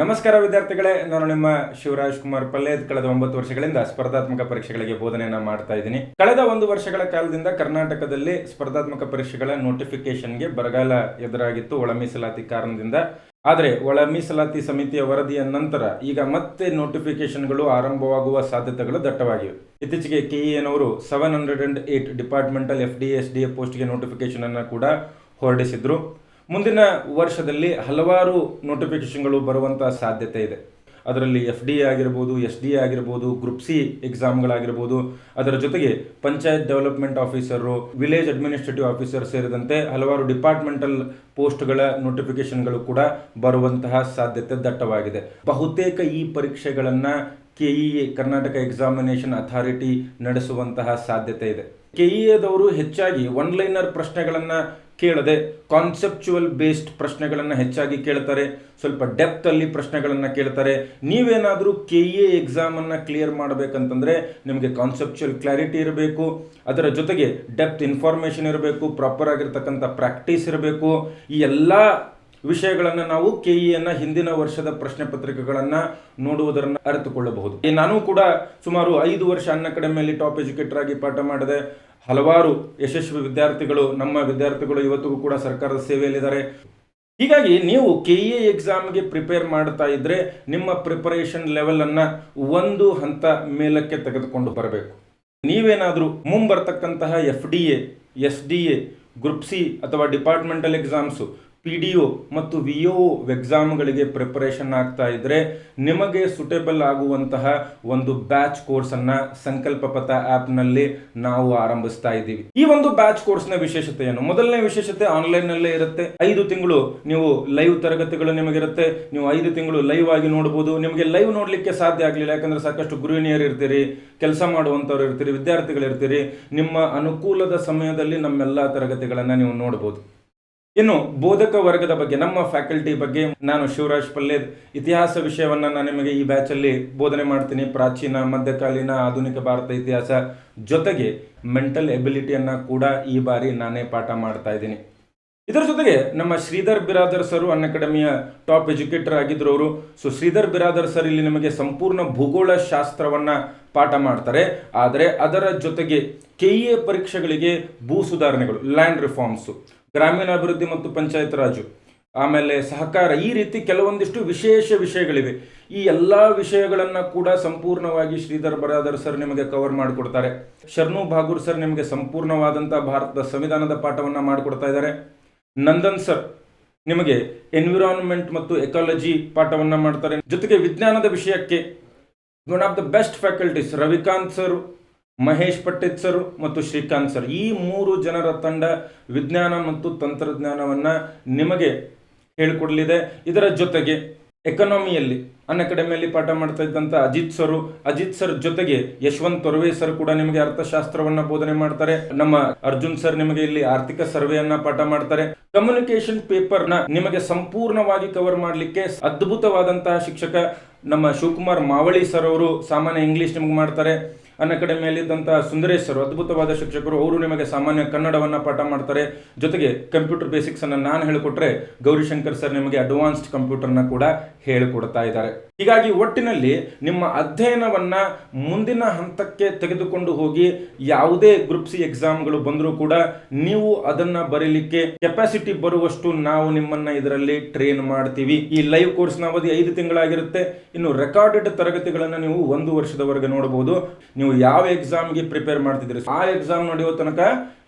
ನಮಸ್ಕಾರ ವಿದ್ಯಾರ್ಥಿಗಳೇ, ನಾನು ನಿಮ್ಮ ಶಿವರಾಜ್ ಕುಮಾರ್ ಪಲ್ಲೇದ್ ಕಳೆದ ಒಂಬತ್ತು ವರ್ಷಗಳಿಂದ ಸ್ಪರ್ಧಾತ್ಮಕ ಪರೀಕ್ಷೆಗಳಿಗೆ ಬೋಧನೆಯನ್ನ ಮಾಡ್ತಾ ಇದ್ದೀನಿ. ಕಳೆದ ಒಂದು ವರ್ಷಗಳ ಕಾಲದಿಂದ ಕರ್ನಾಟಕದಲ್ಲಿ ಸ್ಪರ್ಧಾತ್ಮಕ ಪರೀಕ್ಷೆಗಳ ನೋಟಿಫಿಕೇಶನ್ಗೆ ಬರಗಾಲ ಎದುರಾಗಿತ್ತು ಒಳ ಮೀಸಲಾತಿ ಕಾರಣದಿಂದ. ಆದರೆ ಒಳ ಮೀಸಲಾತಿ ಸಮಿತಿಯ ವರದಿಯ ನಂತರ ಈಗ ಮತ್ತೆ ನೋಟಿಫಿಕೇಶನ್ಗಳು ಆರಂಭವಾಗುವ ಸಾಧ್ಯತೆಗಳು ದಟ್ಟವಾಗಿವೆ. ಇತ್ತೀಚೆಗೆ ಕೆಇಎನವರು seven hundred and eight departmental F D S D A ಪೋಸ್ಟ್ಗೆ ನೋಟಿಫಿಕೇಶನ್ ಅನ್ನು ಕೂಡ ಹೊರಡಿಸಿದ್ರು. ಮುಂದಿನ ವರ್ಷದಲ್ಲಿ ಹಲವಾರು ನೋಟಿಫಿಕೇಶನ್ಗಳು ಬರುವಂಥ ಸಾಧ್ಯತೆ ಇದೆ. ಅದರಲ್ಲಿ ಎಫ್ ಡಿ ಆಗಿರ್ಬೋದು ಎಸ್ ಡಿ ಆಗಿರ್ಬೋದು ಗ್ರೂಪ್ ಸಿ ಎಕ್ಸಾಮ್ಗಳಾಗಿರ್ಬೋದು ಅದರ ಜೊತೆಗೆ panchayat development officer village administrative officer ಸೇರಿದಂತೆ ಹಲವಾರು ಡಿಪಾರ್ಟ್ಮೆಂಟಲ್ ಪೋಸ್ಟ್ಗಳ ನೋಟಿಫಿಕೇಶನ್ಗಳು ಕೂಡ ಬರುವಂತಹ ಸಾಧ್ಯತೆ ದಟ್ಟವಾಗಿದೆ. ಬಹುತೇಕ ಈ ಪರೀಕ್ಷೆಗಳನ್ನು ಕೆಇಎ ಕರ್ನಾಟಕ ಎಕ್ಸಾಮಿನೇಷನ್ ಅಥಾರಿಟಿ ನಡೆಸುವಂತಹ ಸಾಧ್ಯತೆ ಇದೆ. ಕೆಇಎದವರು ಹೆಚ್ಚಾಗಿ ಒನ್ ಲೈನರ್ ಪ್ರಶ್ನೆಗಳನ್ನು ಕೇಳದೆ ಕಾನ್ಸೆಪ್ಚುವಲ್ ಬೇಸ್ಡ್ ಪ್ರಶ್ನೆಗಳನ್ನು ಹೆಚ್ಚಾಗಿ ಕೇಳ್ತಾರೆ. ಸ್ವಲ್ಪ ಡೆಪ್ತಲ್ಲಿ ಪ್ರಶ್ನೆಗಳನ್ನು ಕೇಳ್ತಾರೆ. ನೀವೇನಾದರೂ ಕೆ ಇ ಎಕ್ಸಾಮನ್ನು ಕ್ಲಿಯರ್ ಮಾಡಬೇಕಂತಂದರೆ ನಿಮಗೆ ಕಾನ್ಸೆಪ್ಚುವಲ್ ಕ್ಲಾರಿಟಿ ಇರಬೇಕು. ಅದರ ಜೊತೆಗೆ ಡೆಪ್ತ್ ಇನ್ಫಾರ್ಮೇಷನ್ ಇರಬೇಕು. ಪ್ರಾಪರ್ ಆಗಿರ್ತಕ್ಕಂಥ ಪ್ರಾಕ್ಟೀಸ್ ಇರಬೇಕು. ಈ ಎಲ್ಲ ವಿಷಯಗಳನ್ನು ನಾವು ಕೆಇಎನ ಹಿಂದಿನ ವರ್ಷದ ಪ್ರಶ್ನೆ ಪತ್ರಿಕೆಗಳನ್ನು ನೋಡುವುದನ್ನು ಅರಿತುಕೊಳ್ಳಬಹುದು. ನಾನು ಕೂಡ ಸುಮಾರು ಐದು ವರ್ಷ ಅನ್ನ ಅಕಾಡೆಮಿಯಲ್ಲಿ ಟಾಪ್ ಎಜುಕೇಟರ್ ಆಗಿ ಪಾಠ ಮಾಡಿದೆ ಹಲವಾರು ಯಶಸ್ವಿ ವಿದ್ಯಾರ್ಥಿಗಳು, ನಮ್ಮ ವಿದ್ಯಾರ್ಥಿಗಳು ಇವತ್ತಿಗೂ ಕೂಡ ಸರ್ಕಾರದ ಸೇವೆಯಲ್ಲಿದ್ದಾರೆ. ಹೀಗಾಗಿ ನೀವು ಕೆ ಇ ಎಕ್ಸಾಮ್ಗೆ ಪ್ರಿಪೇರ್ ಮಾಡ್ತಾ ಇದ್ರೆ ನಿಮ್ಮ ಪ್ರಿಪರೇಷನ್ ಲೆವೆಲನ್ನು ಒಂದು ಹಂತ ಮೇಲಕ್ಕೆ ತೆಗೆದುಕೊಂಡು ಬರಬೇಕು. ನೀವೇನಾದರೂ ಮುಂಬರ್ತಕ್ಕಂತಹ F D A S D A group C ಅಥವಾ departmental exams P D O ಮತ್ತು ವಿ ಒ ಎಕ್ಸಾಮ್ಗಳಿಗೆ ಪ್ರಿಪರೇಷನ್ ಆಗ್ತಾ ಇದ್ರೆ ನಿಮಗೆ ಸುಟೇಬಲ್ ಆಗುವಂತಹ ಒಂದು ಬ್ಯಾಚ್ ಕೋರ್ಸನ್ನು ಸಂಕಲ್ಪ ಪಥ ಆ್ಯಪ್ನಲ್ಲಿ ನಾವು ಆರಂಭಿಸ್ತಾ ಇದ್ದೀವಿ. ಈ ಒಂದು ಬ್ಯಾಚ್ ಕೋರ್ಸ್ನ ವಿಶೇಷತೆ ಏನು? ಮೊದಲನೇ ವಿಶೇಷತೆ ಆನ್ಲೈನ್ನಲ್ಲೇ ಇರುತ್ತೆ. ಐದು ತಿಂಗಳು ನೀವು ಲೈವ್ ತರಗತಿಗಳು ನಿಮಗಿರುತ್ತೆ. ನೀವು ಐದು ತಿಂಗಳು ಲೈವ್ ಆಗಿ ನೋಡ್ಬೋದು. ನಿಮಗೆ ಲೈವ್ ನೋಡಲಿಕ್ಕೆ ಸಾಧ್ಯ ಆಗಲಿಲ್ಲ. ಯಾಕಂದ್ರೆ ಸಾಕಷ್ಟು ಗೃಹಿಣಿಯರು ಇರ್ತೀರಿ, ಕೆಲಸ ಮಾಡುವಂಥವ್ರು ಇರ್ತೀರಿ ವಿದ್ಯಾರ್ಥಿಗಳು ಇರ್ತೀರಿ ನಿಮ್ಮ ಅನುಕೂಲದ ಸಮಯದಲ್ಲಿ ನಮ್ಮೆಲ್ಲ ತರಗತಿಗಳನ್ನು ನೀವು ನೋಡ್ಬೋದು. ಇನ್ನು ಬೋಧಕ ವರ್ಗದ ಬಗ್ಗೆ, ನಮ್ಮ ಫ್ಯಾಕಲ್ಟಿ ಬಗ್ಗೆ ನಾನು ಶಿವರಾಜ್ ಪಲ್ಲೇದ್. ಇತಿಹಾಸ ವಿಷಯವನ್ನ ನಾನು ನಿಮಗೆ ಈ ಬ್ಯಾಚ್ ಅಲ್ಲಿ ಬೋಧನೆ ಮಾಡ್ತೀನಿ. ಪ್ರಾಚೀನ, ಮಧ್ಯಕಾಲೀನ, ಆಧುನಿಕ ಭಾರತ ಇತಿಹಾಸ ಜೊತೆಗೆ ಮೆಂಟಲ್ ಎಬಿಲಿಟಿಯನ್ನು ಕೂಡ ಈ ಬಾರಿ ನಾನೇ ಪಾಠ ಮಾಡ್ತಾ ಇದ್ದೀನಿ. ಇದರ ಜೊತೆಗೆ ನಮ್ಮ ಶ್ರೀಧರ್ ಬಿರಾದರ್ ಸರ್ ಅನ್ ಅಕಾಡೆಮಿಯ ಟಾಪ್ ಎಜುಕೇಟರ್ ಆಗಿದ್ರು ಅವರು. ಸೊ ಶ್ರೀಧರ್ ಬಿರಾದರ್ ಸರ್ ಇಲ್ಲಿ ನಿಮಗೆ ಸಂಪೂರ್ಣ ಭೂಗೋಳ ಶಾಸ್ತ್ರವನ್ನ ಪಾಠ ಮಾಡ್ತಾರೆ. ಆದರೆ ಅದರ ಜೊತೆಗೆ ಕೆ ಎ ಪರೀಕ್ಷೆಗಳಿಗೆ ಭೂ ಸುಧಾರಣೆಗಳು ಲ್ಯಾಂಡ್ ರಿಫಾರ್ಮ್ಸು ಗ್ರಾಮೀಣಾಭಿವೃದ್ಧಿ ಮತ್ತು ಪಂಚಾಯತ್ ರಾಜು. ಆಮೇಲೆ ಸಹಕಾರ, ಈ ರೀತಿ ಕೆಲವೊಂದಿಷ್ಟು ವಿಶೇಷ ವಿಷಯಗಳಿವೆ. ಈ ಎಲ್ಲ ವಿಷಯಗಳನ್ನು ಕೂಡ ಸಂಪೂರ್ಣವಾಗಿ ಶ್ರೀಧರ್ ಬರಾದರ್ ಸರ್ ನಿಮಗೆ ಕವರ್ ಮಾಡಿಕೊಡ್ತಾರೆ. ಶರ್ನು ಭಾಗೂರ್ ಸರ್ ನಿಮಗೆ ಸಂಪೂರ್ಣವಾದಂಥ ಭಾರತದ ಸಂವಿಧಾನದ ಪಾಠವನ್ನು ಮಾಡಿಕೊಡ್ತಾ ಇದ್ದಾರೆ. ನಂದನ್ ಸರ್ ನಿಮಗೆ ಎನ್ವಿರಾನ್ಮೆಂಟ್ ಮತ್ತು ಎಕಾಲಜಿ ಪಾಠವನ್ನು ಮಾಡ್ತಾರೆ. ಜೊತೆಗೆ ವಿಜ್ಞಾನದ ವಿಷಯಕ್ಕೆ one of the best faculties Ravikanth sir Mahesh ಪಟ್ಟಿತ್ sir ಮತ್ತು ಶ್ರೀಕಾಂತ್ ಸರ್ ಈ ಮೂರು ಜನರ ತಂಡ ವಿಜ್ಞಾನ ಮತ್ತು ತಂತ್ರಜ್ಞಾನವನ್ನು ನಿಮಗೆ ಹೇಳಿಕೊಡಲಿದೆ. ಇದರ ಜೊತೆಗೆ ಎಕನಾಮಿಯಲ್ಲಿ ಅನ್ ಅಕಾಡೆಮಿಯಲ್ಲಿ ಪಾಠ ಮಾಡ್ತಾ ಇದ್ದಂಥ ಅಜಿತ್ ಸರ್ ಅಜಿತ್ ಸರ್ ಜೊತೆಗೆ ಯಶವಂತ್ ತೊರವೆ ಸರ್ ಕೂಡ ನಿಮಗೆ ಅರ್ಥಶಾಸ್ತ್ರವನ್ನ ಬೋಧನೆ ಮಾಡ್ತಾರೆ. ನಮ್ಮ ಅರ್ಜುನ್ ಸರ್ ನಿಮಗೆ ಇಲ್ಲಿ ಆರ್ಥಿಕ ಸರ್ವೆಯನ್ನ ಪಾಠ ಮಾಡ್ತಾರೆ. ಕಮ್ಯುನಿಕೇಶನ್ ಪೇಪರ್ನ ನಿಮಗೆ ಸಂಪೂರ್ಣವಾಗಿ ಕವರ್ ಮಾಡಲಿಕ್ಕೆ ಅದ್ಭುತವಾದಂತಹ ಶಿಕ್ಷಕ ನಮ್ಮ ಶಿವಕುಮಾರ್ ಮಾವಳಿ ಸರ್ ಅವರು ಸಾಮಾನ್ಯ ಇಂಗ್ಲಿಷ್ ನಿಮಗೆ ಮಾಡ್ತಾರೆ. ಅನ್ ಅಕಾಡೆಮಿಯಲ್ಲಿದ್ದಂತಹ ಸುಂದರೇಶ್ ಸರ್ ಅದ್ಭುತವಾದ ಶಿಕ್ಷಕರು, ಅವರು ನಿಮಗೆ ಸಾಮಾನ್ಯ ಕನ್ನಡವನ್ನು ಪಾಠ ಮಾಡ್ತಾರೆ. ಜೊತೆಗೆ ಕಂಪ್ಯೂಟರ್ ಬೇಸಿಕ್ಸ್ ಅನ್ನ ನಾನು ಹೇಳಿಕೊಟ್ರೆ ಗೌರಿಶಂಕರ್ ಸರ್ ನಿಮಗೆ ಅಡ್ವಾನ್ಸ್ಡ್ ಕಂಪ್ಯೂಟರ್ನ ಕೂಡ ಹೇಳಿಕೊಡ್ತಾ ಇದ್ದಾರೆ. ಹೀಗಾಗಿ ಒಟ್ಟಿನಲ್ಲಿ ನಿಮ್ಮ ಅಧ್ಯಯನವನ್ನ ಮುಂದಿನ ಹಂತಕ್ಕೆ ತೆಗೆದುಕೊಂಡು ಹೋಗಿ ಯಾವುದೇ ಗ್ರೂಪ್ ಸಿ ಎಕ್ಸಾಮ್ಗಳು ಬಂದರೂ ಕೂಡ ನೀವು ಅದನ್ನ ಬರೀಲಿಕ್ಕೆ ಕೆಪಾಸಿಟಿ ಬರುವಷ್ಟು ನಾವು ನಿಮ್ಮನ್ನ ಇದರಲ್ಲಿ ಟ್ರೈನ್ ಮಾಡ್ತೀವಿ. ಈ ಲೈವ್ ಕೋರ್ಸ್ನ ಅವಧಿ ಐದು ತಿಂಗಳಾಗಿರುತ್ತೆ. ಇನ್ನು ರೆಕಾರ್ಡೆಡ್ ತರಗತಿಗಳನ್ನು ನೀವು ಒಂದು ವರ್ಷದವರೆಗೆ ನೋಡಬಹುದು ನೀವು ಯಾವ ಎಕ್ಸಾಮ್ಗೆ ಪ್ರಿಪೇರ್ ಮಾಡ್ತಿದ್ರಿ ಆ ಎಕ್ಸಾಮ್ ನಡೆಯೋ ತನಕ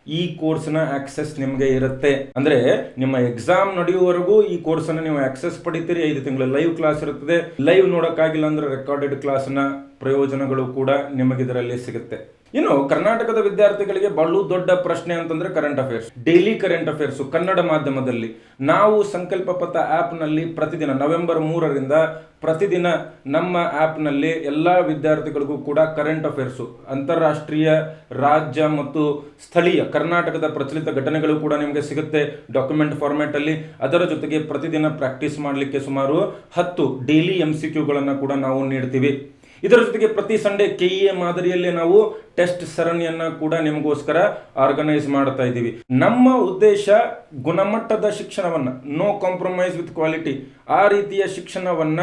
ಈ ಕೋರ್ಸ್ನ ಆಕ್ಸೆಸ್ ನಿಮಗೆ ಇರುತ್ತೆ. ಅಂದ್ರೆ ನಿಮ್ಮ ಎಕ್ಸಾಮ್ ನಡೆಯುವವರೆಗೂ ಈ ಕೋರ್ಸ್ ಅನ್ನು ನೀವು ಆಕ್ಸೆಸ್ ಪಡಿತೀರಿ. ಐದು ತಿಂಗಳ ಲೈವ್ ಕ್ಲಾಸ್ ಇರುತ್ತದೆ. ಲೈವ್ ನೋಡೋಕ್ಕಾಗಿಲ್ಲ ಅಂದ್ರೆ ರೆಕಾರ್ಡೆಡ್ ಕ್ಲಾಸ್ನ ಪ್ರಯೋಜನಗಳು ಕೂಡ ನಿಮಗಿದರಲ್ಲಿ ಸಿಗುತ್ತೆ. ಇನ್ನು ಕರ್ನಾಟಕದ ವಿದ್ಯಾರ್ಥಿಗಳಿಗೆ ಬಹಳ ದೊಡ್ಡ ಪ್ರಶ್ನೆ ಅಂತಂದ್ರೆ current affairs daily current affairs Kannada ಮಾಧ್ಯಮದಲ್ಲಿ. ನಾವು ಸಂಕಲ್ಪ ಪಥ ಆ್ಯಪ್ನಲ್ಲಿ ಪ್ರತಿದಿನ ನವೆಂಬರ್ ಮೂರರಿಂದ ಪ್ರತಿದಿನ ನಮ್ಮ ಆ್ಯಪ್ನಲ್ಲಿ ಎಲ್ಲ ವಿದ್ಯಾರ್ಥಿಗಳಿಗೂ ಕೂಡ ಕರೆಂಟ್ ಅಫೇರ್ಸು ಅಂತಾರಾಷ್ಟ್ರೀಯ, ರಾಜ್ಯ ಮತ್ತು ಸ್ಥಳೀಯ, ಕರ್ನಾಟಕದ ಪ್ರಚಲಿತ ಘಟನೆಗಳು ಕೂಡ ನಿಮಗೆ ಸಿಗುತ್ತೆ ಡಾಕ್ಯುಮೆಂಟ್ ಫಾರ್ಮ್ಯಾಟಲ್ಲಿ ಅದರ ಜೊತೆಗೆ ಪ್ರತಿದಿನ ಪ್ರಾಕ್ಟೀಸ್ ಮಾಡಲಿಕ್ಕೆ ಸುಮಾರು ಹತ್ತು ಡೈಲಿ ಎಂ ಸಿ ಕೂಡ ನಾವು ನೀಡ್ತೀವಿ. ಇದರ ಜೊತೆಗೆ ಪ್ರತಿ ಸಂಡೇ ಎ ಮಾದರಿಯಲ್ಲೇ ನಾವು ಟೆಸ್ಟ್ ಸರಣಿಯನ್ನ ಕೂಡ ನಿಮಗೋಸ್ಕರ ಆರ್ಗನೈಸ್ ಮಾಡ್ತಾ ಇದ್ದೀವಿ. ನಮ್ಮ ಉದ್ದೇಶ ಗುಣಮಟ್ಟದ ಶಿಕ್ಷಣವನ್ನ ನೋ ಕಾಂಪ್ರಮೈಸ್ ವಿತ್ ಕ್ವಾಲಿಟಿ ಆ ರೀತಿಯ ಶಿಕ್ಷಣವನ್ನ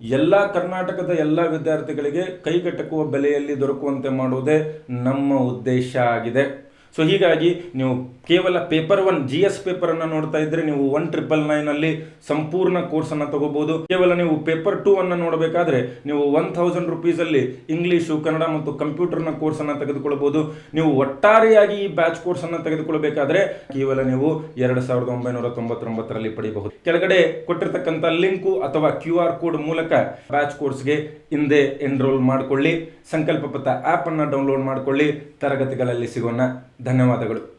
ಎಲ್ಲ ಕರ್ನಾಟಕದ ಎಲ್ಲ ವಿದ್ಯಾರ್ಥಿಗಳಿಗೆ ಕೈಗೆಟಕುವ ಬೆಲೆಯಲ್ಲಿ ದೊರಕುವಂತೆ ಮಾಡುವುದೇ ನಮ್ಮ ಉದ್ದೇಶ ಆಗಿದೆ. ಸೊ ಹೀಗಾಗಿ ನೀವು ಕೇವಲ paper one G S paper ಅನ್ನ ನೋಡ್ತಾ ಇದ್ರೆ ನೀವು ಒನ್ ಟ್ರಿಪಲ್ ನೈನ್ ಅಲ್ಲಿ ಸಂಪೂರ್ಣ ಕೋರ್ಸನ್ನು ತಗೋಬಹುದು ಕೇವಲ ನೀವು ಪೇಪರ್ ಟೂ ಅನ್ನು ನೋಡಬೇಕಾದ್ರೆ ನೀವು ಒನ್ ಥೌಸಂಡ್ ರುಪೀಸಲ್ಲಿ ಇಂಗ್ಲಿಷು ಕನ್ನಡ ಮತ್ತು ಕಂಪ್ಯೂಟರ್ನ ಕೋರ್ಸನ್ನು ತೆಗೆದುಕೊಳ್ಳಬಹುದು ನೀವು ಒಟ್ಟಾರೆಯಾಗಿ ಈ ಬ್ಯಾಚ್ ಕೋರ್ಸನ್ನು ತೆಗೆದುಕೊಳ್ಳಬೇಕಾದ್ರೆ ಕೇವಲ ನೀವು ಎರಡು ಸಾವಿರದ ಒಂಬೈನೂರ ತೊಂಬತ್ತೊಂಬತ್ತರಲ್ಲಿ ಪಡೆಯಬಹುದು ಕೆಳಗಡೆ ಕೊಟ್ಟಿರ್ತಕ್ಕಂಥ ಲಿಂಕು ಅಥವಾ ಕ್ಯೂ ಆರ್ ಕೋಡ್ ಮೂಲಕ ಬ್ಯಾಚ್ ಕೋರ್ಸ್ಗೆ ಹಿಂದೆ ಎನ್ರೋಲ್ ಮಾಡಿಕೊಳ್ಳಿ. ಸಂಕಲ್ಪ ಪತ್ರ ಆಪ್ ಅನ್ನ ಡೌನ್ಲೋಡ್ ಮಾಡಿಕೊಳ್ಳಿ. ತರಗತಿಗಳಲ್ಲಿ ಸಿಗೋಣ. ಧನ್ಯವಾದಗಳು.